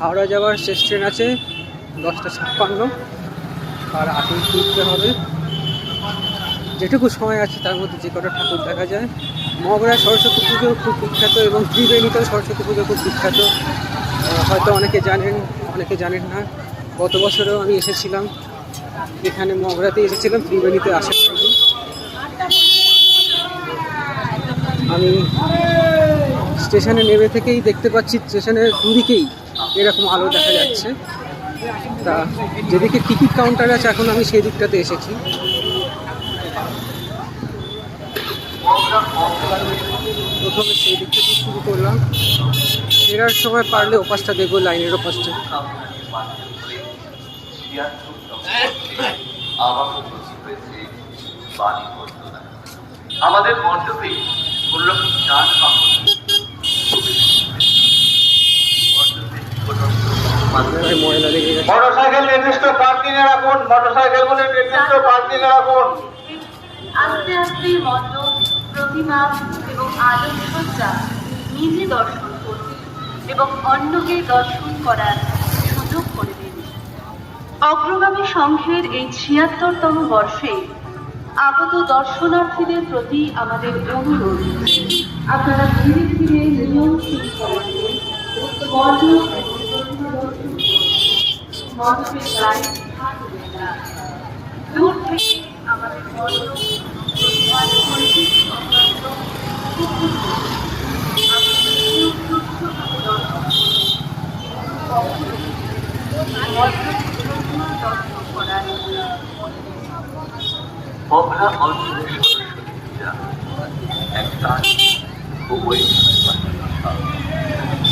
হাওড়া যাওয়ার শেষ ট্রেন আছে দশটা ছাপ্পান্ন। আর আটই ফিরতে হবে। যেটুকু সময় আছে তার মধ্যে যে কটা ঠাকুর দেখা যায়। মগরা সরস্বতী পুজো খুব বিখ্যাত এবং ত্রিবেণীতেও সরস্বতী পুজো খুব বিখ্যাত। হয়তো অনেকে জানেন অনেকে জানেন না। গত বছরেও আমি এসেছিলাম। এখানে মগরাতে এসেছিলাম, ত্রিবেণীতে আসা হয়নি। আমি স্টেশনে নেমে থেকেই দেখতে পাচ্ছি স্টেশনের দুদিকেই এরকম আলো দেখা যাচ্ছে। তা যেদিকে টিকিট কাউন্টার আছে, এখন আমি সেই দিকটাতে এসেছি। প্রথমে সেই দিক থেকে শুরু করলাম। ফেরার সময় পারলে ওপাশটা দেখব, লাইনের ওপাশটা। আমাদের মণ্ডপে উল্লেখ চার মোটরসাইকেল নির্দিষ্ট পার্কিং রাখুন মোটরসাইকেলগুলি নির্দিষ্ট পার্কিং রাখুন। আস্তে আস্তে মণ্ডপ প্রতিমা এবং আলোকসজ্জা নিজে দর্শন করুন এবং অন্যকে দর্শন করার সুযোগ করে দিন। অগ্রগামী সংঘের এই ছিয়াত্তরতম বর্ষে আগত দর্শনার্থীদের প্রতি আমাদের অনুরোধ। আপনারা ধীরে ধীরে নিয়ম শুরু করেন মণ্ডপ এবং প্রতিমা দর্শন করুন। মণ্ডপের গায়ে হাত না। থেকে আমাদের মণ্ডপ মগরা অঞ্চলের সরস্বতী উৎসব।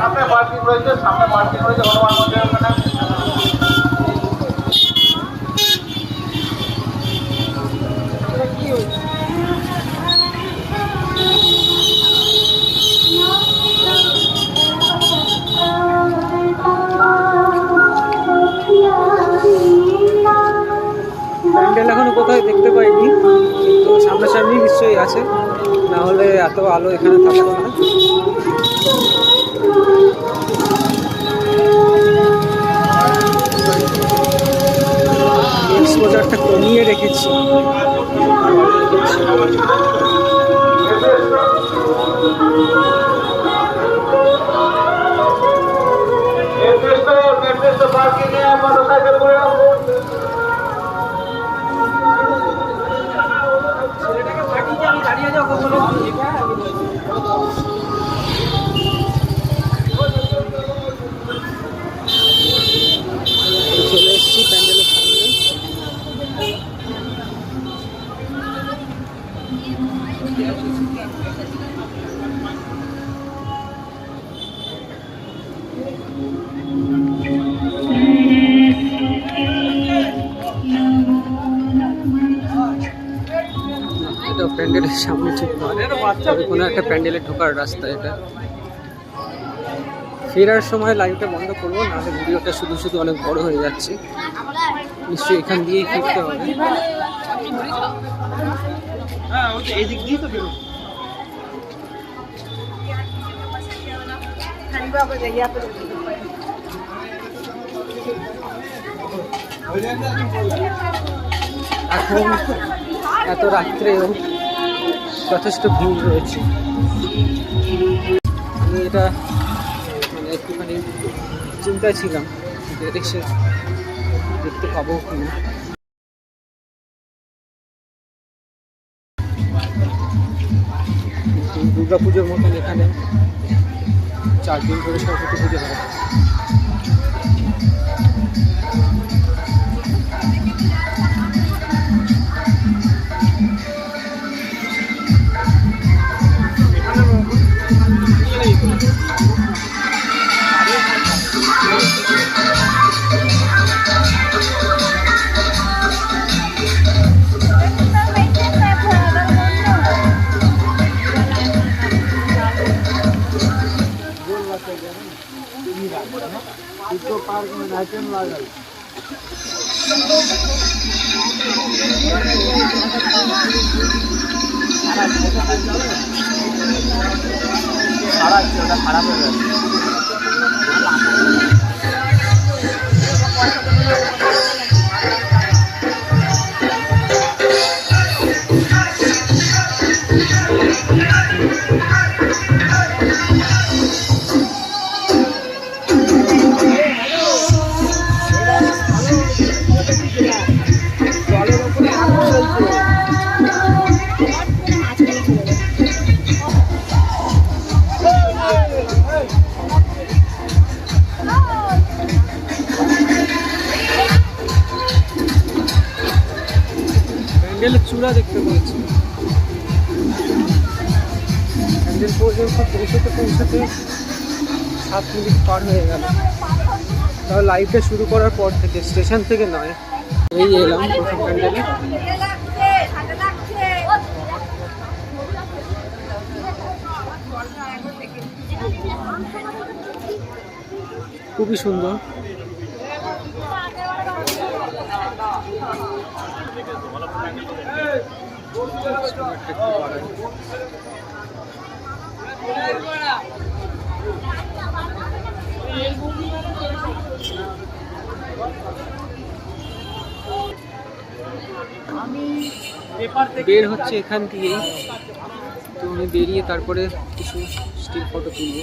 সামনে পার্কিং রয়েছে সামনে পার্কিং রয়েছে হনুমান মন্দিরের প্যান্ডেল এখনও কোথায় দেখতে পাইনি। কিন্তু সামনাসামনি নিশ্চয়ই আছে। না হলে এত আলো এখানে থাকতো না। এক্সপোজারটা কমিয়ে রেখেছি। নির্দিষ্ট নির্দিষ্ট পার্কিং এ মোটরসাইকেলগুলি রাখুন চলে প্যান্ডেলের সামনে ঠিক তবে কোনো একটা প্যান্ডেলে ঢোকার রাস্তা এটা। ফেরার সময় লাইভটা বন্ধ করব নাহলে ভিডিওটা শুধু শুধু অনেক বড় হয়ে যাচ্ছে। নিশ্চয়ই এখান দিয়েই ফিরতে হবে। এখন এত রাত্রেও যথেষ্ট ভিড় রয়েছে। আমি এটা মানে একটুখানি চিন্তায় ছিলাম যে দেখতে পাবো কিনা। দুর্গা পুজোর মতন এখানে চার দিন ধরে সরস্বতী পুজো হয়। আইটেম লাগাই খারাপ হয়ে গেছে। প্যান্ডেলের চূড়া দেখতে পেয়েছি। প্যান্ডেল পর্যন্ত পৌঁছতে পৌঁছতে সাত মিনিট পার হয়ে গেল। তাহলে লাইভটা শুরু করার পর থেকে স্টেশন থেকে নয়। এই এলাম প্রথম প্যান্ডেলে খুবই সুন্দর। বের হচ্ছে এখান দিয়েই তো আমি বেরিয়ে তারপরে কিছু স্টিল ফটো তুলবো।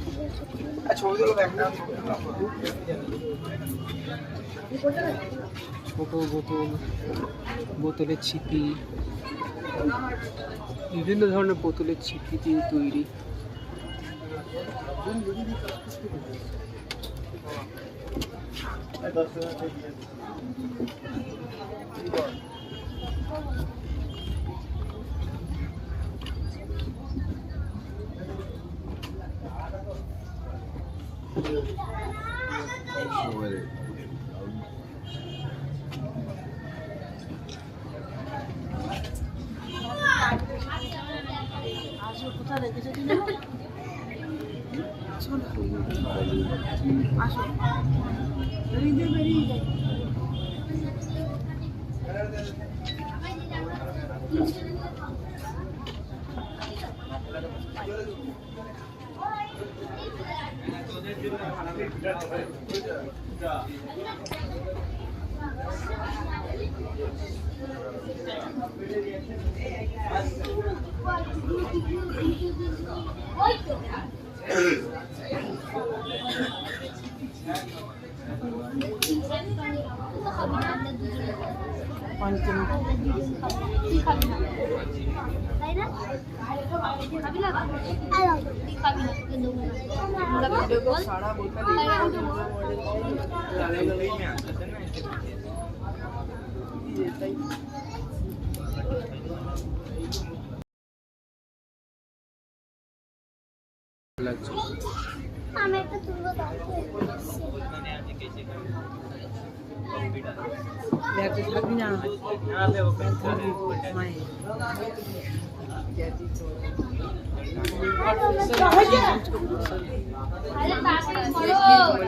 ছোট বোতল বোতলের ছিপি বিভিন্ন ধরনের বোতলের ছিপি দিয়ে তৈরি। খাবি না তুই খাবি না তোকে দেবো না আমরা খাব বল লাগছে আমি একটা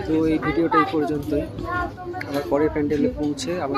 তো এই ভিডিওটা এই পর্যন্তই। আবার পরের প্যান্ডেলে পৌঁছে আবার